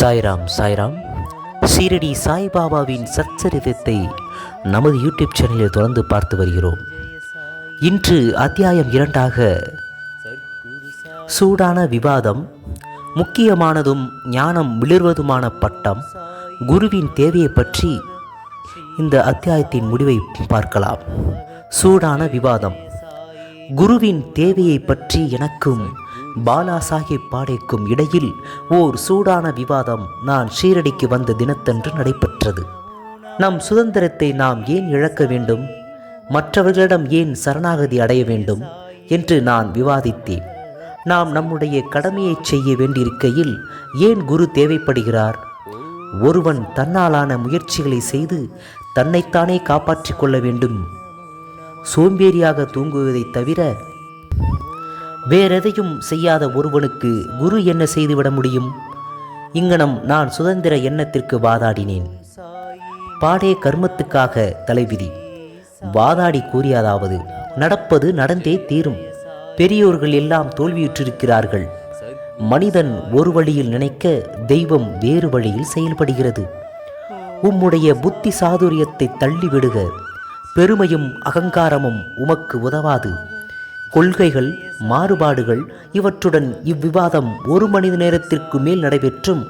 சாய்ராம் சாய்ராம். ஷீரடி சாய்பாபாவின் சச்சரிதத்தை நமது யூடியூப் சேனலில் தொடர்ந்து பார்த்து வருகிறோம். இன்று அத்தியாயம் இரண்டாக சூடான விவாதம் முக்கியமானதும் ஞானம் விளிர்வதுமான பட்டம் குருவின் தேவையை பற்றி இந்த அத்தியாயத்தின் முடிவை பார்க்கலாம். சூடான விவாதம். குருவின் தேவையை பற்றி எனக்கும் பாலா சாஹிப் பாடேக்கும் இடையில் ஓர் சூடான விவாதம் நான் ஷீரடிக்கு வந்த தினத்தன்று நடைபெற்றது. நம் சுதந்திரத்தை நாம் ஏன் இழக்க வேண்டும்? மற்றவர்களிடம் ஏன் சரணாகதி அடைய வேண்டும்? என்று நான் விவாதித்தேன். நாம் நம்முடைய கடமையை செய்ய வேண்டியிருக்கையில் ஏன் குரு தேவைப்படுகிறார்? ஒருவன் தன்னாலான முயற்சிகளை செய்து தன்னைத்தானே காப்பாற்றிக் கொள்ள வேண்டும். சோம்பேறியாக தூங்குவதைத் தவிர வேறெதையும் செய்யாத ஒருவனுக்கு குரு என்ன செய்துவிட முடியும்? இங்கனம் நான் சுதந்திர எண்ணத்திற்கு வாதாடினேன். பாடே கர்மத்துக்காக தலைவிதி. வாதாடி கூறியதாவது நடப்பது நடந்தே தீரும். பெரியோர்கள் எல்லாம் தோல்வியுற்றிருக்கிறார்கள். மனிதன் ஒரு வழியில் நினைக்க தெய்வம் வேறு வழியில் செயல்படுகிறது. உம்முடைய புத்தி சாதுரியத்தை தள்ளிவிடுக. பெருமையும் அகங்காரமும் உமக்கு உதவாது. கொள்கைகள் மாறுபாடுகள் இவற்றுடன் இவ்விவாதம் ஒரு மணி நேரத்திற்கு மேல் நடைபெற்றும்.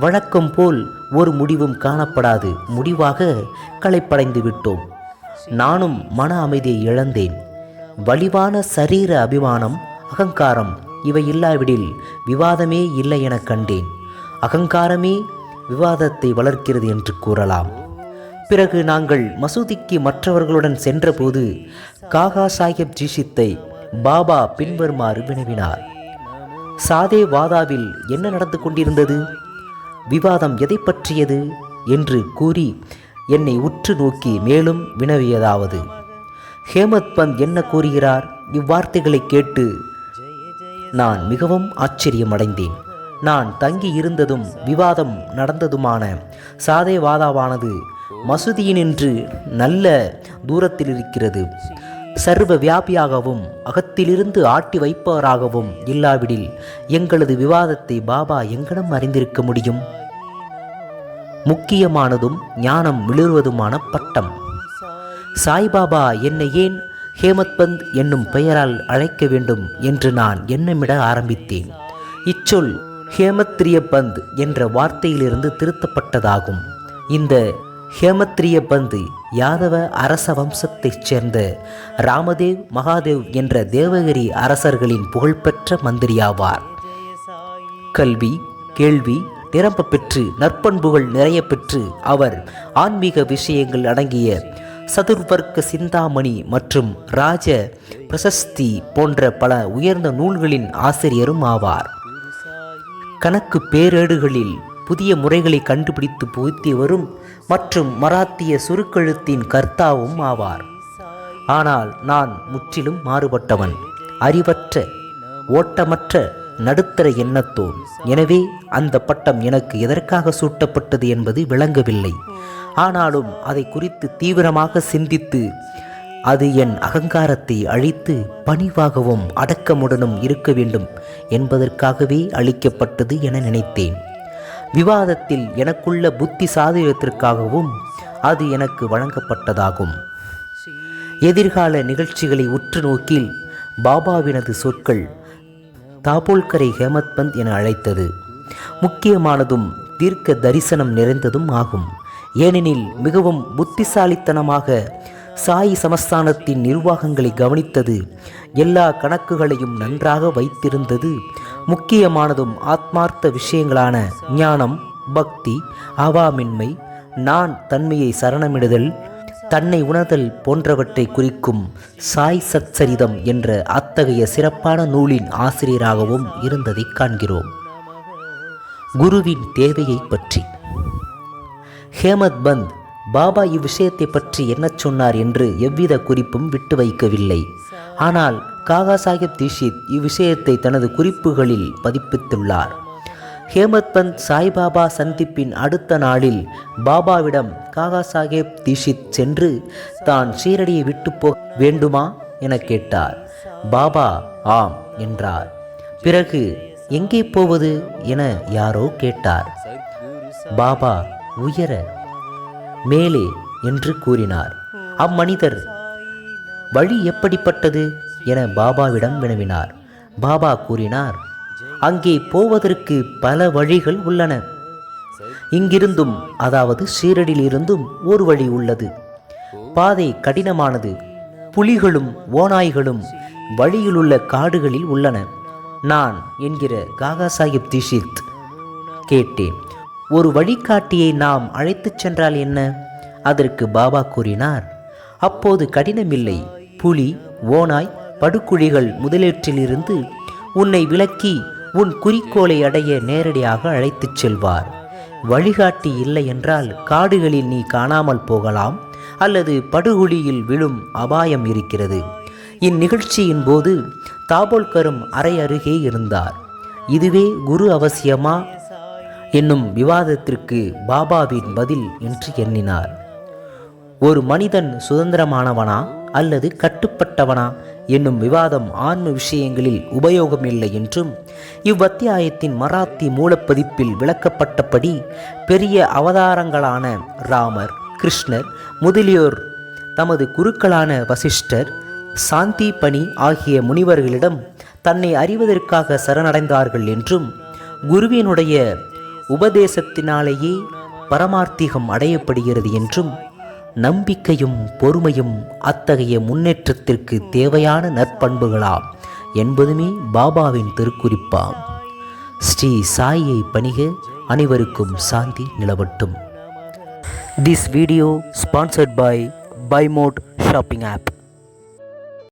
வழக்கம் போல் ஒரு முடிவும் காணப்படாது. முடிவாக களைப்படைந்து விட்டோம். நானும் மன அமைதியை இழந்தேன். வலிவான சரீர அபிமானம் அகங்காரம் இவை இல்லாவிடில் விவாதமே இல்லை என கண்டேன். அகங்காரமே விவாதத்தை வளர்க்கிறது என்று கூறலாம். பிறகு நாங்கள் மசூதிக்கு மற்றவர்களுடன் சென்றபோது காகா சாஹிப் ஜீஷித்தை பாபா பின்வருமாறு வினவினார். சாதே வாதாவில் என்ன நடந்து கொண்டிருந்தது? விவாதம் எதை பற்றியது? என்று கூறி என்னை உற்று நோக்கி மேலும் வினவியதாவது. ஹேமத் பந்த் என்ன கூறுகிறார்? இவ்வார்த்தைகளை கேட்டு நான் மிகவும் ஆச்சரியமடைந்தேன். நான் தங்கி இருந்ததும் விவாதம் நடந்ததுமான சாதே வாதாவானது மசூதியினின்று நல்ல தூரத்தில் இருக்கிறது சர்வ வியாபியாகவும் அகத்திலிருந்து ஆட்டி வைப்பவராகவும் இல்லாவிடில் எங்களது விவாதத்தை பாபா எங்கனம் அறிந்திருக்க முடியும்? முக்கியமானதும் ஞானம் விழுவதுமான பட்டம். சாய்பாபா என்னை ஏன் ஹேமத்பந்த் என்னும் பெயரால் அழைக்க வேண்டும் என்று நான் எண்ணமிட ஆரம்பித்தேன். இச்சொல் ஹேமத்ரியபந்த் என்ற வார்த்தையிலிருந்து திருத்தப்பட்டதாகும். இந்த ஹேமத்ரிய பந்து யாதவ அரச வம்சத்தைச் சேர்ந்த ராமதேவ் மகாதேவ் என்ற தேவகிரி அரசர்களின் புகழ்பெற்ற மந்திரியாவார். கல்வி கேள்வி நிரம்ப பெற்று நற்பண்புகள் நிறைய பெற்று அவர் ஆன்மீக விஷயங்கள் அடங்கிய சதுர்வர்க்க சிந்தாமணி மற்றும் ராஜ பிரசஸ்தி போன்ற பல உயர்ந்த நூல்களின் ஆசிரியரும் ஆவார். கணக்கு பேரேடுகளில் புதிய முறைகளை கண்டுபிடித்து புகுத்தி வரும் மற்றும் மராத்திய சுருக்கெழுத்தின் கர்த்தாவும் ஆவார். ஆனால் நான் முற்றிலும் மாறுபட்டவன் அறிவற்ற ஓட்டமற்ற நடுத்தர எண்ணத்தோன். எனவே அந்த பட்டம் எனக்கு எதற்காக சூட்டப்பட்டது என்பது விளங்கவில்லை. ஆனாலும் அதை குறித்து தீவிரமாக சிந்தித்து அது என் அகங்காரத்தை அழித்து பணிவாகவும் அடக்கமுடனும் இருக்க வேண்டும் என்பதற்காகவே அளிக்கப்பட்டது என நினைத்தேன். விவாதத்தில் எனக்குள்ள புத்தி சாதுரியத்திற்காகவும் அது எனக்கு வழங்கப்பட்டதாகும். எதிர்கால நிகழ்ச்சிகளை உற்று நோக்கில் பாபாவினது சொற்கள் தாபோல்கரை ஹேமத்பந்த் என அழைத்தது. முக்கியமானதும் தீர்க்க தரிசனம் நிறைந்ததும் ஆகும். ஏனெனில் மிகவும் புத்திசாலித்தனமாக சாய் சமஸ்தானத்தின் நிர்வாகங்களை கவனித்தது. எல்லா கணக்குகளையும் நன்றாக வைத்திருந்தது. முக்கியமானதும் ஆத்மார்த்த விஷயங்களான ஞானம் பக்தி அவாமின்மை நான் தன்மையை சரணமிடுதல் தன்னை உணர்தல் போன்றவற்றை குறிக்கும் சாய் சச்சரிதம் என்ற அத்தகைய சிறப்பான நூலின் ஆசிரியராகவும் இருந்ததை காண்கிறோம். குருவின் தேவையை பற்றி. ஹேமத் பந்த் பாபா இவ்விஷயத்தை பற்றி என்ன சொன்னார் என்று எவ்வித குறிப்பும் விட்டு வைக்கவில்லை. ஆனால் காகா சாஹிப் தீஷித் இவ்விஷயத்தை தனது குறிப்புகளில் பதிப்பித்துள்ளார். ஹேமத் பந்த் சாய்பாபா சந்திப்பின் அடுத்த நாளில் பாபாவிடம் காகா சாஹேப் தீஷித் சென்று தான் ஷீரடியை விட்டு போக வேண்டுமா என கேட்டார். பாபா ஆம் என்றார். பிறகு எங்கே போவது என யாரோ கேட்டார். பாபா உயர மேலே என்று கூறினார். அம்மனிதர் வழி எப்படிப்பட்டது? என பாபாவிடம் வினவினார். பாபா கூறினார் அங்கே போவதற்கு பல வழிகள் உள்ளன. இங்கிருந்தும் அதாவது சீரடியிலிருந்தும் ஒரு வழி உள்ளது. பாதை கடினமானது. புலிகளும் ஓநாய்களும் வழியிலுள்ள காடுகளில் உள்ளன. நான் என்கிற காகா சாஹிப் தீஷித். கேட்டேன். ஒரு வழிகாட்டியை நாம் அழைத்துச் சென்றால் என்ன? அதற்கு பாபா கூறினார் அப்போது கடினமில்லை. புலி ஓநாய் படுகுழிகள் முதலீற்றிலிருந்து உன்னை விலக்கி உன் குறிக்கோளை அடைய நேரடியாக அழைத்துச் செல்வார். வழிகாட்டி இல்லை என்றால் காடுகளில் நீ காணாமல் போகலாம் அல்லது படுகுழியில் விழும் அபாயம் இருக்கிறது. இந்நிகழ்ச்சியின் போது தாபோல்கரும் அறை அருகே இருந்தார். இதுவே குரு அவசியமா என்னும் விவாதத்திற்கு பாபாவின் பதில் என்று எண்ணினார். ஒரு மனிதன் சுதந்திரமானவனா அல்லது கட்டுப்பட்டவனா என்னும் விவாதம் ஆன்ம விஷயங்களில் உபயோகமில்லை என்றும் இவ்வத்தியாயத்தின் மராத்தி மூலப்பதிப்பில் விளக்கப்பட்டபடி பெரிய அவதாரங்களான ராமர் கிருஷ்ணர் முதலியோர் தமது குருக்களான வசிஷ்டர் சாந்தி பணி ஆகிய முனிவர்களிடம் தன்னை அறிவதற்காக சரணடைந்தார்கள் என்றும் குருவினுடைய உபதேசத்தினாலேயே பரமார்த்திகம் அடையப்படுகிறது என்றும் நம்பிக்கையும் பொறுமையும் அத்தகைய முன்னேற்றத்திற்கு தேவையான நற்பண்புகளாம் என்பதுமே பாபாவின் திருக்குறிப்பாம். ஸ்ரீ சாயை பணிக அனைவருக்கும் சாந்தி நிலவட்டும். This video sponsored by Bymot shopping app